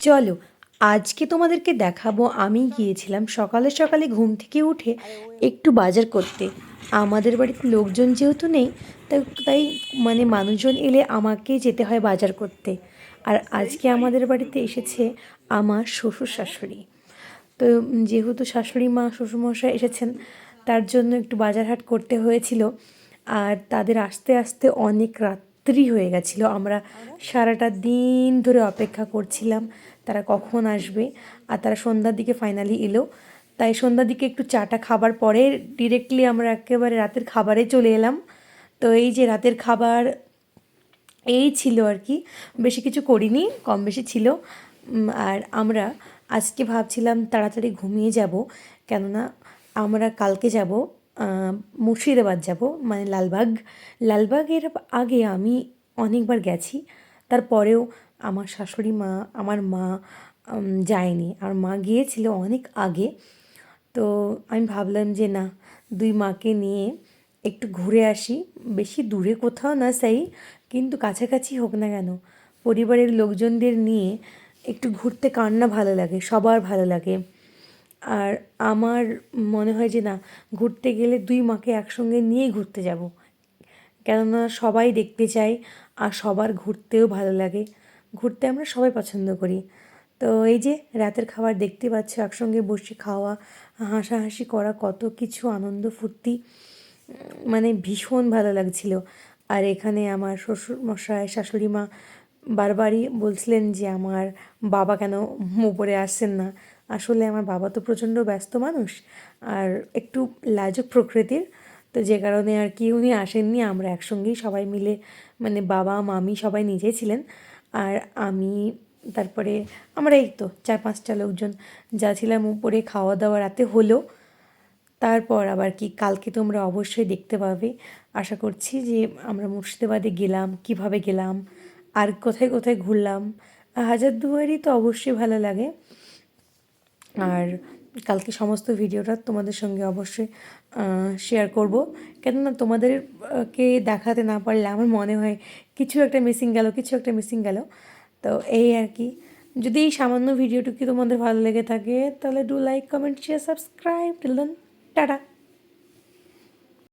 চলো, আজকে তোমাদেরকে দেখাবো। আমি গিয়েছিলাম সকালে সকালে ঘুম থেকে উঠে একটু বাজার করতে। আমাদের বাড়িতে লোকজন যেহেতু নেই, তাই তাই মানে মানুষজন এলে আমাকেই যেতে হয় বাজার করতে। আর আজকে আমাদের বাড়িতে এসেছে আমার শ্বশুর শাশুড়ি। তো যেহেতু শাশুড়ি মা, শ্বশুরমশাই এসেছেন, তার জন্য একটু বাজার হাট করতে হয়েছিল। আর তাদের আসতে আসতে অনেক রাত্রি হয়ে গেছিল। আমরা সারাটা দিন ধরে অপেক্ষা করছিলাম তারা কখন আসবে। আর তারা সন্ধ্যার দিকে ফাইনালি এলো। তাই সন্ধ্যার দিকে একটু চাটা খাবার পরে ডিরেক্টলি আমরা একেবারে রাতের খাবারে চলে এলাম। তো এই যে রাতের খাবার এই ছিল আর কি। বেশি কিছু করিনি, কম বেশি ছিল। আর আমরা আজকে ভাবছিলাম তাড়াতাড়ি ঘুমিয়ে যাব। কেননা আমরা কালকে যাব। মুর্শিদাবাদ যাব মানে লালবাগ। লালবাগের আগে আমি অনেকবার গেছি। তারপরেও আমার শাশুড়ি মা, আমার মা যায়নি। আর মা গিয়েছিল অনেক আগে। তো আমি ভাবলাম যে না, দুই মাকে নিয়ে একটু ঘুরে আসি। বেশি দূরে কোথাও না সেই, কিন্তু কাছাকাছি হোক না কেন, পরিবারের লোকজনদের নিয়ে একটু ঘুরতে কার না ভালো লাগে, সবার ভালো লাগে। আর আমার মনে হয় যে না, ঘুরতে গেলে দুই মাকে একসঙ্গে নিয়েই ঘুরতে যাব। কেননা সবাই দেখতে চায় আর সবার ঘুরতেও ভালো লাগে। ঘুরতে আমরা সবাই পছন্দ করি। তো এই যে রাতের খাবার দেখতে পাচ্ছ, একসঙ্গে বসে খাওয়া, হাসাহাসি করা, কত কিছু আনন্দ, ফুর্তি মানে ভীষণ ভালো লাগছিল। আর এখানে আমার শ্বশুর মশাই শাশুড়ি মা বারবারই বলছিলেন যে আমার বাবা কেন উপরে আসছেন না। আসলে আমার বাবা তো প্রচণ্ড ব্যস্ত মানুষ আর একটু লাজুক প্রকৃতির। তো যে কারণে আর কি উনি আসেননি, আমরা একসঙ্গেই সবাই মিলে মানে বাবা, মামি সবাই নিজে ছিলেন। আর আমি, তারপরে আমরা এই তো চার পাঁচটা লোকজন যা ছিলাম উপরে খাওয়া দাওয়া রাতে হলো। তারপর আবার কি কালকে তোমরা অবশ্যই দেখতে পাবে। আশা করছি যে আমরা মুর্শিদাবাদে গেলাম, কীভাবে গেলাম, আর কোথায় কোথায় ঘুরলাম। হাজারদুয়ারি তো অবশ্যই ভালো লাগে। আর কালকে সমস্ত ভিডিওটা তোমাদের সঙ্গে অবশ্যই শেয়ার করব। কেননা তোমাদেরকে দেখাতে না পারলে আমার মনে হয় কিছু একটা মিসিং গেল, কিছু একটা মিসিং গেল। তো এই আর কি। যদি এই সামান্য ভিডিওটুকু তোমাদের ভালো লেগে থাকে, তাহলে do like comment share subscribe till then tata.